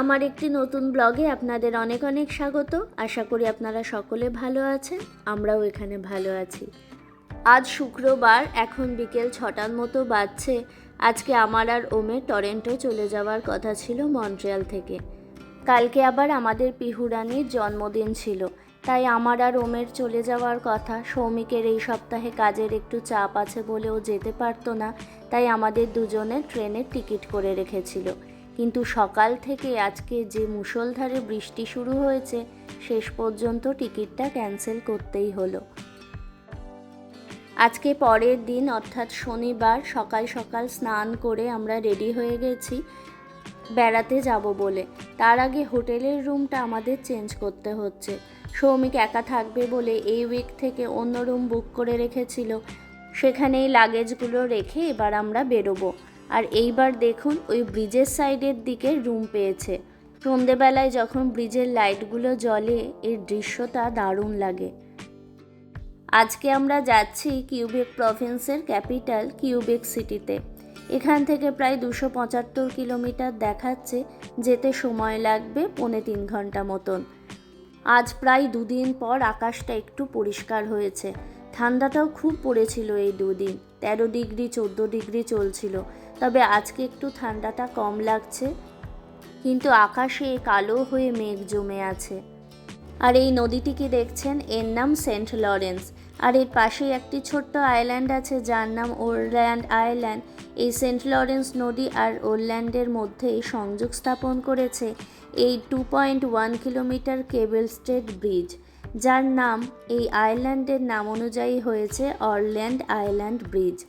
আমার একটি নতুন ব্লগে আপনাদের অনেক অনেক স্বাগত। আশা করি আপনারা সকলে ভালো আছেন, আমরাও এখানে ভালো আছি। আজ শুক্রবার, এখন বিকেল ছটার মতো বাজছে। আজকে আমার আর ওমের টরেন্টো চলে যাওয়ার কথা ছিল মন্ট্রিয়াল থেকে। কালকে আবার আমাদের পিহুরানির জন্মদিন ছিল। তাই আমার আর ওমের চলে যাওয়ার কথা, সৌমিকের এই সপ্তাহে কাজের একটু চাপ আছে বলেও যেতে পারতো না। তাই আমাদের দুজনের ট্রেনের টিকিট করে রেখেছিল। কিন্তু সকাল থেকে আজকে যে মুষলধারে বৃষ্টি শুরু হয়েছে, শেষ পর্যন্ত টিকিটটা ক্যান্সেল করতেই হলো। আজকে পরের দিন, অর্থাৎ শনিবার, সকাল সকাল স্নান করে আমরা রেডি হয়ে গেছি বেড়াতে যাব বলে। তার আগে হোটেলের রুমটা আমাদের চেঞ্জ করতে হচ্ছে। সৌমিক একা থাকবে বলে এই উইক থেকে অন্য রুম বুক করে রেখেছিল। সেখানেই লাগেজগুলো রেখে এবার আমরা বেরোবো। আর এইবার দেখুন, ওই ব্রিজের সাইডের দিকে রুম পেয়েছে। সন্ধেবেলায় যখন ব্রিজের লাইটগুলো জ্বলে, এর দৃশ্যটা দারুণ লাগে। আজকে আমরা যাচ্ছি কিউবেক প্রভিন্সের ক্যাপিটাল কিউবেক সিটিতে এখান থেকে প্রায় দুশো পঁচাত্তর কিলোমিটার দেখাচ্ছে, যেতে সময় লাগবে পৌনে তিন ঘণ্টা মতন। আজ প্রায় দুদিন পর আকাশটা একটু পরিষ্কার হয়েছে। ঠান্ডাটাও খুব পড়েছিল এই দুদিন। তেরো ডিগ্রি, চোদ্দ ডিগ্রি চলছিল। তবে আজকে একটু ঠান্ডাটা কম লাগছে। কিন্তু আকাশে কালো হয়ে মেঘ জমে আছে। আর এই নদীটিকে দেখছেন? এর নাম সেন্ট লরেন্স। আর এর পাশেই একটি ছোট্ট আইল্যান্ড আছে, যার নাম ওল্যান্ড আইল্যান্ড। এই সেন্ট লরেন্স নদী আর ওল্যান্ডের মধ্যে সংযোগ স্থাপন করেছে এই two point one kilometre cable stayed bridge. যার নাম এই আইল্যান্ডের নাম অনুযায়ী হয়েছে অরল্যান্ড আইল্যান্ড ব্রিজ।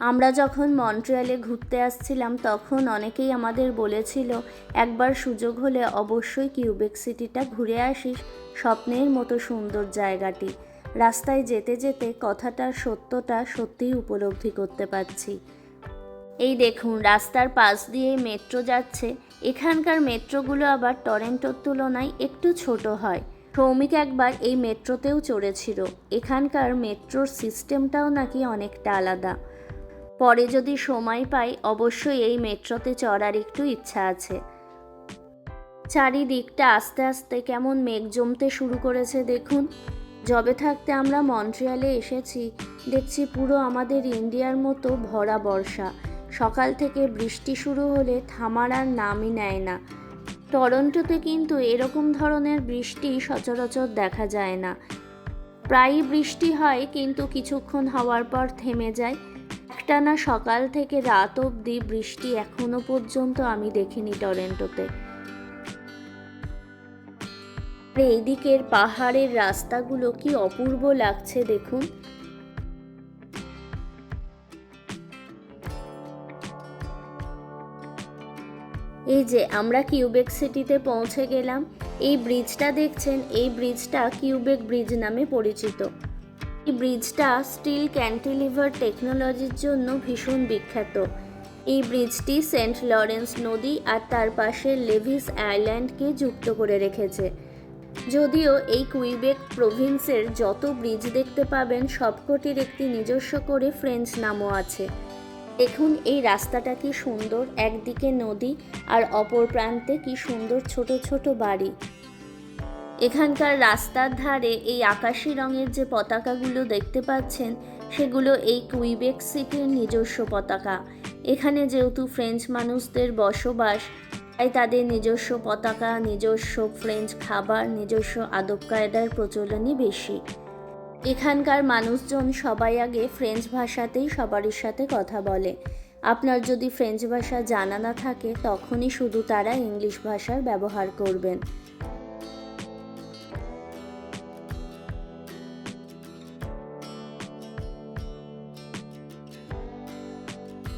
আমরা যখন মন্ট্রিয়ালে ঘুরতে আসছিলাম, তখন অনেকেই আমাদের বলেছিল, একবার সুযোগ হলে অবশ্যই কিউবেক সিটিটা ঘুরে আসিস। স্বপ্নের মতো সুন্দর জায়গাটি। রাস্তায় যেতে যেতে কথাটার সত্যটা সত্যিই উপলব্ধি করতে পারছি। এই দেখুন, রাস্তার পাশ দিয়ে মেট্রো যাচ্ছে। এখানকার মেট্রোগুলো আবার টরেন্টোর তুলনায় একটু ছোট হয়। সৌমিক একবার এই মেট্রোতেও চড়েছিল। এখানকার মেট্রোর সিস্টেমটাও নাকি অনেকটা আলাদা। পরে যদি সময় পাই, অবশ্যই এই মেট্রোতে চড়ার একটু ইচ্ছা আছে। চারিদিকটা আস্তে আস্তে কেমন মেঘ জমতে শুরু করেছে দেখুন। যবে থাকতে আমরা মন্ট্রিয়ালে এসেছি, দেখছি পুরো আমাদের ইন্ডিয়ার মতো ভরা বর্ষা। সকাল থেকে বৃষ্টি শুরু হলে থামার আর নামই নেয় না। টরন্টোতে কিন্তু এরকম ধরনের বৃষ্টি সচরাচর দেখা যায় না। প্রায়ই বৃষ্টি হয়, কিন্তু কিছুক্ষণ হওয়ার পর থেমে যায়। একটানা সকাল থেকে রাত অবধি বৃষ্টি এখনও পর্যন্ত আমি দেখিনি টরেন্টোতে। এই দিকের পাহাড়ের রাস্তাগুলো কি অপূর্ব লাগছে দেখুন। এই যে আমরা কিউবেক সিটিতে পৌঁছে গেলাম, এই ব্রিজটা দেখছেন, এই ব্রিজটা কিউবেক ব্রিজ নামে পরিচিত। এই ব্রিজটা স্টিল ক্যান্টিলিভার টেকনোলজির জন্য ভীষণ বিখ্যাত। এই ব্রিজটি সেন্ট লরেন্স নদী আর তার পাশে লেভিস আইল্যান্ডকে যুক্ত করে রেখেছে। যদিও এই কুইবেক প্রভিন্সের যত ব্রিজ দেখতে পাবেন, সবকটির একটি নিজস্ব করে ফ্রেঞ্চ নামও আছে। দেখুন, এই রাস্তাটা কি সুন্দর, একদিকে নদী আর অপর প্রান্তে কি সুন্দর ছোট ছোট বাড়ি। এখানকার রাস্তার ধারে এই আকাশি রঙের যে পতাকাগুলো দেখতে পাচ্ছেন, সেগুলো এই কুইবেক সিটির নিজস্ব পতাকা। এখানে যেহেতু ফ্রেঞ্চ মানুষদের বসবাস, তাই তাদের নিজস্ব পতাকা, নিজস্ব ফ্রেঞ্চ খাবার, নিজস্ব আদব কায়দার প্রচলনই বেশি। এখানকার মানুষজন সবাই আগে ফ্রেঞ্চ ভাষাতেই সবারই সাথে কথা বলে। আপনার যদি ফ্রেঞ্চ ভাষা জানা না থাকে, তখনই শুধু তারা ইংলিশ ভাষার ব্যবহার করবেন।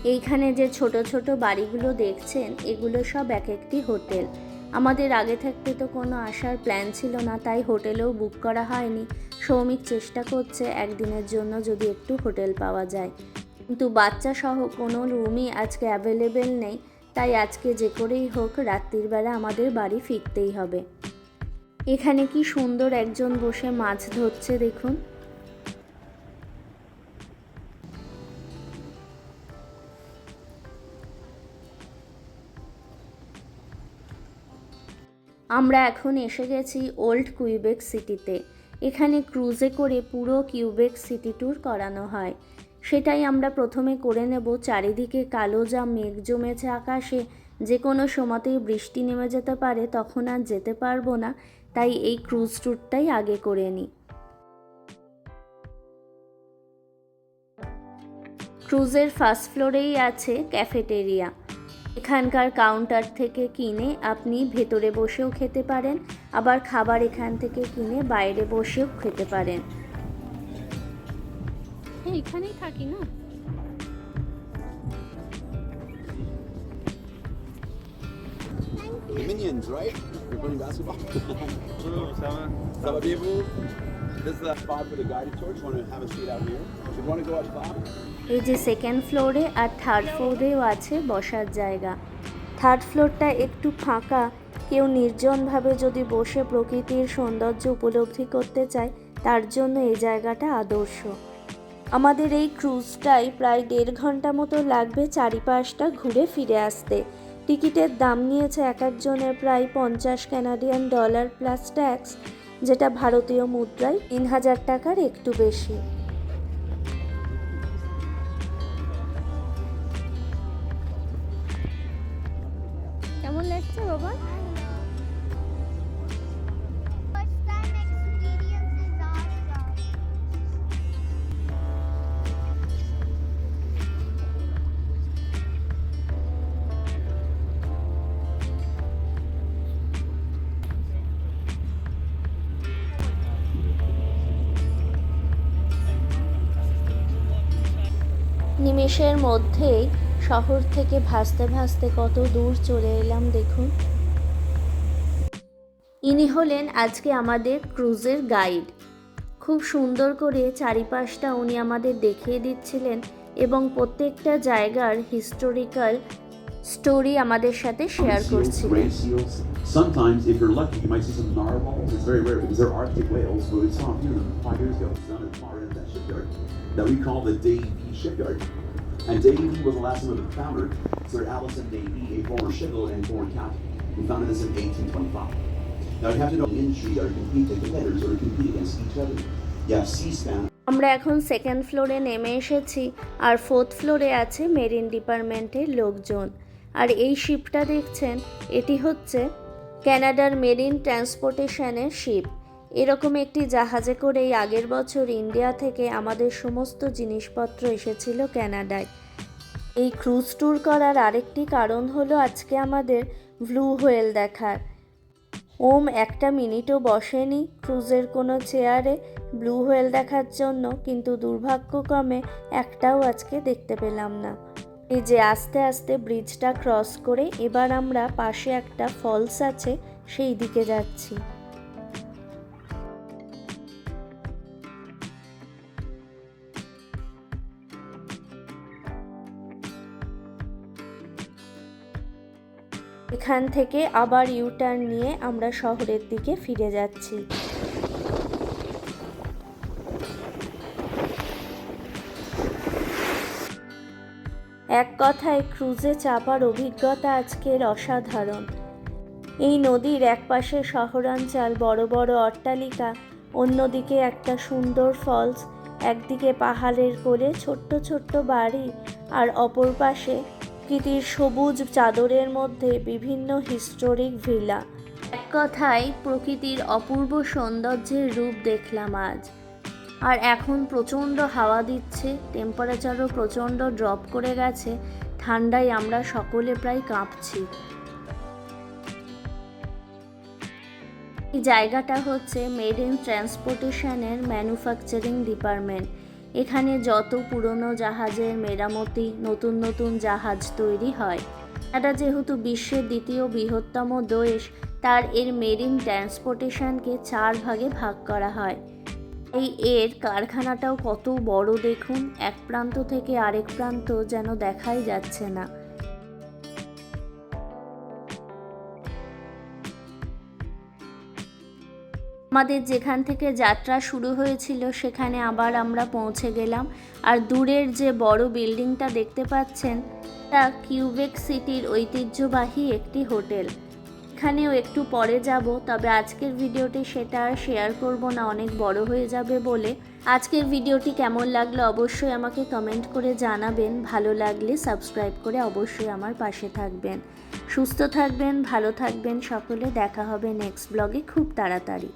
এইখানে যে ছোট ছোট বাড়িগুলো দেখছেন, এগুলো সব এক একটি হোটেল। আমাদের আগে থাকতে তো কোনো আসার প্ল্যান ছিল না, তাই হোটেলেও বুক করা হয়নি। সৌমিক চেষ্টা করছে একদিনের জন্য যদি একটু হোটেল পাওয়া যায়। কিন্তু বাচ্চা সহ কোনো রুমই আজকে অ্যাভেলেবেল নেই, তাই আজকে যে করেই হোক রাত্রির বেলা আমাদের বাড়ি ফিরতেই হবে। এখানে কি সুন্দর একজন বসে মাছ ধরছে দেখুন। আমরা এখন এসে গেছি ওল্ড কুইবেক সিটিতে এখানে ক্রুজে করে পুরো কিউবেক সিটি ট্যুর করানো হয়। সেটাই আমরা প্রথমে করে নেব চারিদিকে কালো যা মেঘ জমেছে আকাশে। যে কোনো সময়তেই বৃষ্টি নেমে যেতে পারে, তখন আর যেতে পারব না। তাই এই ক্রুজ ট্যুরটাই আগে করে নিই। ক্রুজের ফার্স্ট ফ্লোরেই আছে ক্যাফেটেরিয়া। এখানকার কাউন্টার থেকে কিনে আপনি ভেতরে বসেও খেতে পারেন। আবার খাবার এখান থেকে কিনে বাইরে বসেও খেতে পারেন হ্যাঁ এখানেই থাকি না Minions, right? You're playing basketball. Bien vous? This is the spot for the guided tour. Just want to have a seat out here. If you want to go up top, এই যে সেকেন্ড ফ্লোরে আর third ফ্লোরেও আছে বসার জায়গা third ফ্লোরটা একটু ফাঁকা কেউ নির্জনভাবে যদি বসে প্রকৃতির সৌন্দর্য উপলব্ধি করতে চায়, তার জন্য এই জায়গাটা আদর্শ। আমাদের এই ক্রুজটাই প্রায় দেড় ঘণ্টা মতো লাগবে চারিপাশটা ঘুরে ফিরে আসতে। টিকিটের দাম নিয়েছে এক একজনের প্রায় পঞ্চাশ ক্যানাডিয়ান ডলার প্লাস ট্যাক্স, যেটা ভারতীয় মুদ্রায় তিন হাজার টাকার একটু বেশি। কেমন লাগছে বাবা? নিমেষের মধ্যেই শহর থেকে ভাসতে ভাসতে কত দূর চলে এলাম দেখুন। ইনি হলেন আজকে আমাদের ক্রুজের গাইড। খুব সুন্দর করে চারিপাশটা উনি আমাদের দেখিয়ে দিচ্ছিলেন এবং প্রত্যেকটা জায়গার হিস্টোরিক্যাল স্টোরি আমাদের সাথে শেয়ার করছিলেন. Sometimes, if you're lucky, you might see some narwhals. It's very rare because they're Arctic whales. But we saw a few of them five years ago down at the far end of that shipyard that we call the Davie Shipyard. And Davie was the last name of the founder, Sir Allison Davie, a former shipbuilder and foreign captain, who founded this in 1825. Now, you have to know the industry are compete, the competitors or compete against each other. You have C-SPAN, আমরা এখন second ফ্লোরে নেমে এসেছি আর fourth ফ্লোরে আছে marine ডিপার্টমেন্টের লোকজন আর এই শিপটা দেখছেন এটি হচ্ছে ক্যানাডার মেরিন ট্রান্সপোর্টেশনের শিপ। এরকম একটি জাহাজে করেই আগের বছর ইন্ডিয়া থেকে আমাদের সমস্ত জিনিসপত্র এসেছিল ক্যানাডায়। এই ক্রুজ ট্যুর করার আরেকটি কারণ হলো আজকে আমাদের ব্লু হোয়েল দেখার। ওম, একটা মিনিটও বসেনি ক্রুজের কোনো চেয়ারে ব্লু হোয়েল দেখার জন্য, কিন্তু দুর্ভাগ্যক্রমে একটাও আজকে দেখতে পেলাম না। এই যে আস্তে আস্তে ব্রিজটা ক্রস করে এবার আমরা পাশে একটা ফলস আছে, সেই দিকে যাচ্ছি। এখান থেকে আবার ইউটার্ন নিয়ে আমরা শহরের দিকে ফিরে যাচ্ছি। এক কথায় ক্রুজে চাপার অভিজ্ঞতা আজকের অসাধারণ। এই নদীর একপাশে শহরাঞ্চল, বড় বড় অট্টালিকা, অন্যদিকে একটা সুন্দর ফলস, একদিকে পাহাড়ের কোলে ছোট্ট ছোট্ট বাড়ি আর অপর পাশে প্রকৃতির সবুজ চাদরের মধ্যে বিভিন্ন হিস্টোরিক ভিলা। এক কথায় প্রকৃতির অপূর্ব সৌন্দর্যের রূপ দেখলাম আজ। আর এখন প্রচণ্ড হাওয়া দিচ্ছে টেম্পারেচারও প্রচণ্ড ড্রপ করে গেছে, ঠান্ডায় আমরা সকলে প্রায় কাঁপছি। এই জায়গাটা হচ্ছে মেড ইন ট্রান্সপোর্টেশনের ম্যানুফ্যাকচারিং ডিপার্টমেন্ট এখানে যত পুরনো জাহাজের মেরামতি, নতুন নতুন জাহাজ তৈরি হয়। এটা যেহেতু বিশ্বের দ্বিতীয় বৃহত্তম দেশ, তার এর মেরিন ট্রান্সপোর্টেশনকে চার ভাগে ভাগ করা হয়। এই এর কারখানাটাও কত বড় দেখুন। এক প্রান্ত থেকে আরেক প্রান্ত যেন দেখাই যাচ্ছে না। আমাদের যেখান থেকে যাত্রা শুরু হয়েছিল, সেখানে আবার আমরা পৌঁছে গেলাম। আর দূরের যে বড় বিল্ডিংটা দেখতে পাচ্ছেন, তা কিউবেক সিটির ঐতিহ্যবাহী একটি হোটেল। সেখানেও একটু পরে যাব, তবে আজকের ভিডিওটি সেটা আর শেয়ার করব না, অনেক বড় হয়ে যাবে বলে। আজকের ভিডিওটি কেমন লাগল অবশ্যই আমাকে কমেন্ট করে জানাবেন, ভালো লাগলে সাবস্ক্রাইব করে অবশ্যই আমার পাশে থাকবেন। সুস্থ থাকবেন, ভালো থাকবেন, সকলে দেখা হবে নেক্সট ব্লগে খুব তাড়াতাড়ি।